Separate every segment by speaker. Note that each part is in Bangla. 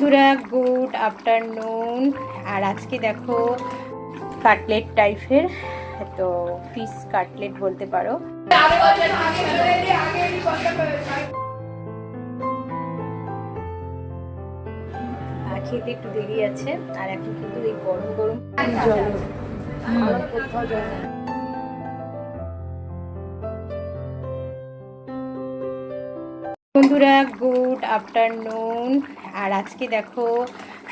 Speaker 1: বন্ধুরা গুড আফটারনুন। আর আজকে দেখো কাটলেট টাইপের তো ফিস কাটলেট বলতে পারো। খেতে একটু দেরি আছে আর এখন কিন্তু এই গরম গরম জল। বন্ধুরা, গুড আফটারনুন। আর আজকে দেখো,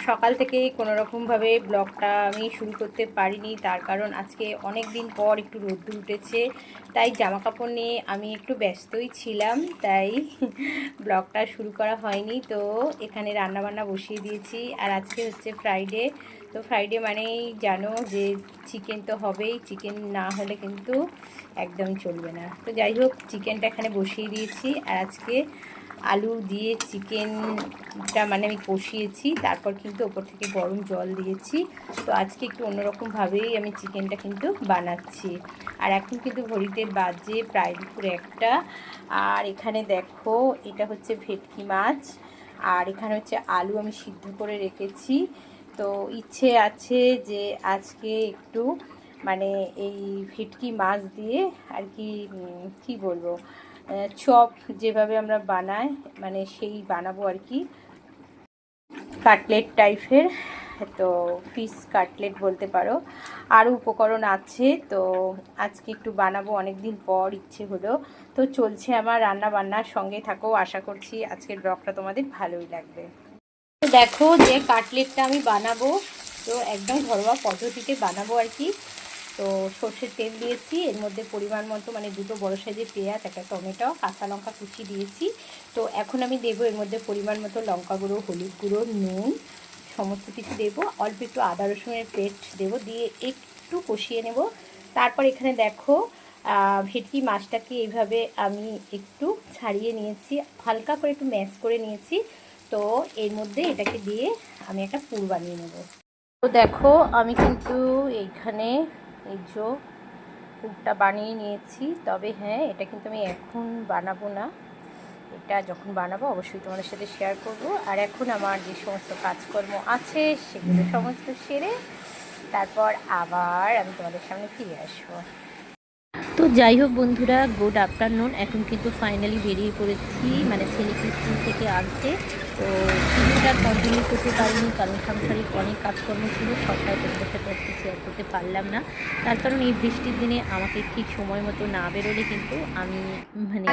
Speaker 1: সকাল থেকে কোনো রকমভাবে ব্লগটা আমি শুরু করতে পারিনি। তার কারণ আজকে অনেক দিন পর একটু রোদ্দুর উঠেছে। তাই জামা কাপড় নিয়ে আমি একটু ব্যস্তই ছিলাম। তাই ব্লগটা শুরু করা হয়নি। তো এখানে রান্নাবান্না বসিয়ে দিয়েছি। আর আজকে হচ্ছে ফ্রাইডে তো ফ্রাইডে মানেই জানো যে চিকেন তো হবেই। চিকেন না হলে কিন্তু একদম চলবে না। তো যাই হোক চিকেনটা এখানে বসিয়ে দিয়েছি। আর আজকে আলু দিয়ে চিকেনটা মানে আমি কষিয়েছি, তারপর কিন্তু ওপর থেকে গরম জল দিয়েছি। তো আজকে একটু অন্যরকমভাবেই আমি চিকেনটা কিন্তু বানাচ্ছি। আর এখন কিন্তু ঘড়িতে বাজে প্রায় দুপুর একটা। আর এখানে দেখো, এটা হচ্ছে ভেটকি মাছ। আর এখানে হচ্ছে আলু আমি সিদ্ধ করে রেখেছি। তো ইচ্ছে আছে যে আজকে একটু মানে এই ভেটকি মাছ দিয়ে আর কি কি বলব চপ যেভাবে আমরা বানাই মানে সেই বানাবো আর কি। কাটলেট টাইপের, তো ফিশ কাটলেট বলতে পারো। আরও উপকরণ আছে, তো আজকে একটু বানাবো অনেক দিন পর ইচ্ছে হলো। তো চলছে আমার রান্না বান্নার সঙ্গে থাকো, আশা করছি আজকের ব্লগটা তোমাদের ভালোই লাগবে। দেখো যে কাটলেটটা আমি বানাবো, তো একদম ঘরোয়া পদ্ধতিতে বানাবো আর কি। তো সর্ষের তেল দিয়েছি, এর মধ্যে পরিমাণ মতো মানে দুটো বড় সাইজের পেঁয়াজ, একটা টমেটো, কাঁচা লঙ্কা কুচি দিয়েছি। তো এখন আমি দেবো এর মধ্যে পরিমাণ মতো লঙ্কা গুঁড়ো, হলুদ গুঁড়ো, নুন, সমস্ত কিছু দেবো। অল্প একটু আদা রসুনের পেস্ট দেবো, দিয়ে একটু কষিয়ে নেব। তারপর এখানে দেখো ভেটকি মাছটাকে এইভাবে আমি একটু ছাড়িয়ে নিয়েছি, হালকা করে একটু ম্যাশ করে নিয়েছি। তো এর মধ্যে এটাকে দিয়ে আমি একটা পুর বানিয়ে নেব। তো দেখো, আমি কিন্তু এইখানে এই যে পুরটা বানিয়ে নিয়েছি। তবে হ্যাঁ এটা কিন্তু আমি এখন বানাবো না। এটা যখন বানাবো, অবশ্যই তোমাদের সাথে শেয়ার করব। আর এখন আমার যে সমস্ত কাজকর্ম আছে, সেগুলো সমস্ত সেরে তারপর আবার আমি তোমাদের সামনে ফিরে আসব। তো যাই হোক বন্ধুরা গুড আফটারনুন এখন কিন্তু ফাইনালি বেরিয়ে পড়েছি মানে ছেলেকে স্কুল থেকে আনতে তো ভিডিওটা কন্টিনিউ করতে পারিনি কারণ সাংসারিক অনেক কাজকর্ম ছিল সবটাই তোমাদের সাথে আজকে শেয়ার করতে পারলাম না তার কারণ এই বৃষ্টির দিনে আমাকে ঠিক সময় মতো না বেরোলে কিন্তু আমি মানে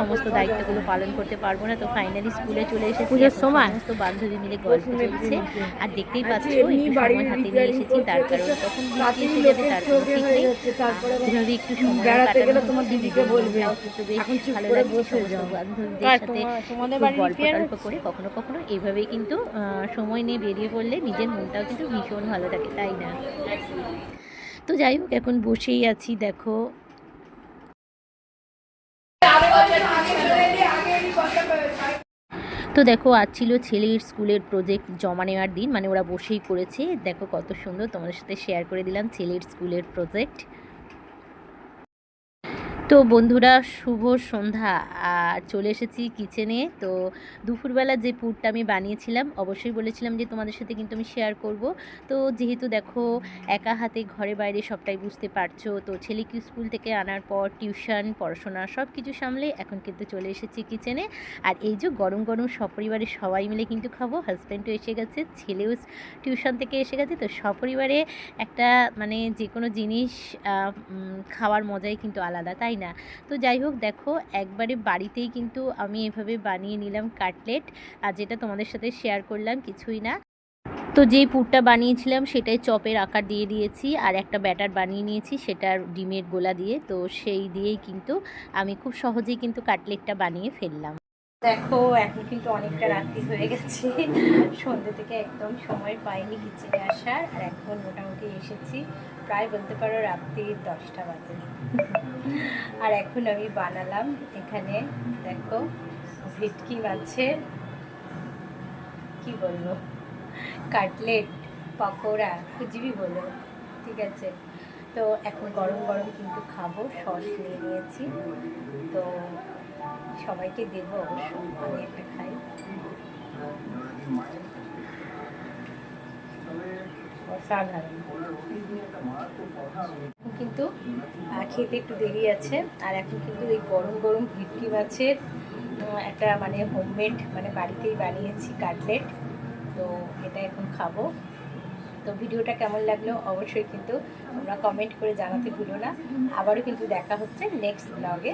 Speaker 1: সমস্ত দায়িত্বগুলো পালন করতে পারব না তো ফাইনালি স্কুলে চলে এসেছি
Speaker 2: পুজোর সময়?
Speaker 1: সমস্ত বান্ধবী মিলে গল্প চলছে আর দেখতেই পাচ্ছ একটু সময় হাতে নিয়ে এসেছি তার কারণ তখন বৃষ্টি এসে যাবে তার কোনো ঠিক নেই এভাবে একটু সময় কাটানো
Speaker 2: তোমার দিদিকে বলবে।
Speaker 1: বেশ ভালো লাগছে সমস্ত বান্ধবীদের সাথে গল্প টল্প করে কখনো কখনো এইভাবেই কিন্তু সময় নিয়ে বেরিয়ে পড়লে নিজের মনটাও কিন্তু ভীষণ ভালো থাকে তাই না? তো যাই হোক এখন বসেই আছি দেখো। তো দেখো আজ ছিল ছেলের স্কুলের প্রজেক্ট জমা নেওয়ার দিন মানে ওরা বসেই করেছে। দেখো কত সুন্দর তোমাদের সাথে শেয়ার করে দিলাম ছেলের স্কুলের প্রজেক্ট তো বন্ধুরা, শুভ সন্ধ্যা। আর চলে এসেছি কিচেনে তো দুপুরবেলা যে পুরটা আমি বানিয়েছিলাম, অবশ্যই বলেছিলাম যে তোমাদের সাথে কিন্তু আমি শেয়ার করব। তো যেহেতু দেখো, একা হাতে ঘরে বাইরে সবটাই বুঝতে পারছ, তো ছেলেকে স্কুল থেকে আনার পর টিউশন পড়াশোনা সব কিছু সামলে এখন কিন্তু চলে এসেছি কিচেনে আর এই যে গরম গরম সপরিবারে সবাই মিলে কিন্তু খাব। হাজব্যান্ডও এসে গেছে, ছেলেও টিউশন থেকে এসে গেছে। তো সপরিবারে একটা মানে যে কোনো জিনিস খাওয়ার মজাই কিন্তু আলাদা, তাই না? তো যাই হোক, দেখো, একবারে বাড়িতেই কিন্তু আমি এভাবে বানিয়ে নিলাম কাটলেট আর যেটা তোমাদের সাথে শেয়ার করলাম, কিছুই না। তো যেই পুরটা বানিয়েছিলাম, সেটাই চপের আকার দিয়ে দিয়েছি আর একটা ব্যাটার বানিয়ে নিয়েছি সেটার ডিমের গোলা দিয়ে। তো সেই দিয়েই কিন্তু আমি খুব সহজেই কিন্তু কাটলেটটা বানিয়ে ফেললাম। দেখো, এখন কিন্তু অনেকটা রাত্রি হয়ে গেছে। সন্ধ্যে থেকে একদম সময় পাইনি কিচেনে আসার, আর এখন মোটামুটি এসেছি। প্রায় বলতে পারো রাত্রি দশটা বাজে। আর এখন আমি বানালাম এখানে, দেখো, ভেটকি মাছের, কি বলব, কাটলেট, পকোড়া, খুঁজবি বলো, ঠিক আছে? তো এখন গরম গরম কিন্তু খাব, সস নিয়ে নিয়েছি। তো সবাইকে দেবো অবশ্য আমি একটা খাই। কিন্তু খেতে একটু দেরি আছে, আর এখন কিন্তু এই গরম গরম ভেটকি মাছের একটা মানে হোমমেড মানে বাড়িতেই বানিয়েছি কাটলেট। তো এটা এখন খাব। তো ভিডিওটা কেমন লাগল অবশ্যই কিন্তু তোমরা কমেন্ট করে জানাতে ভুলো না। আবারও কিন্তু দেখা হচ্ছে নেক্সট ব্লগে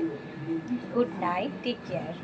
Speaker 1: গুড নাইট টেক কেয়ার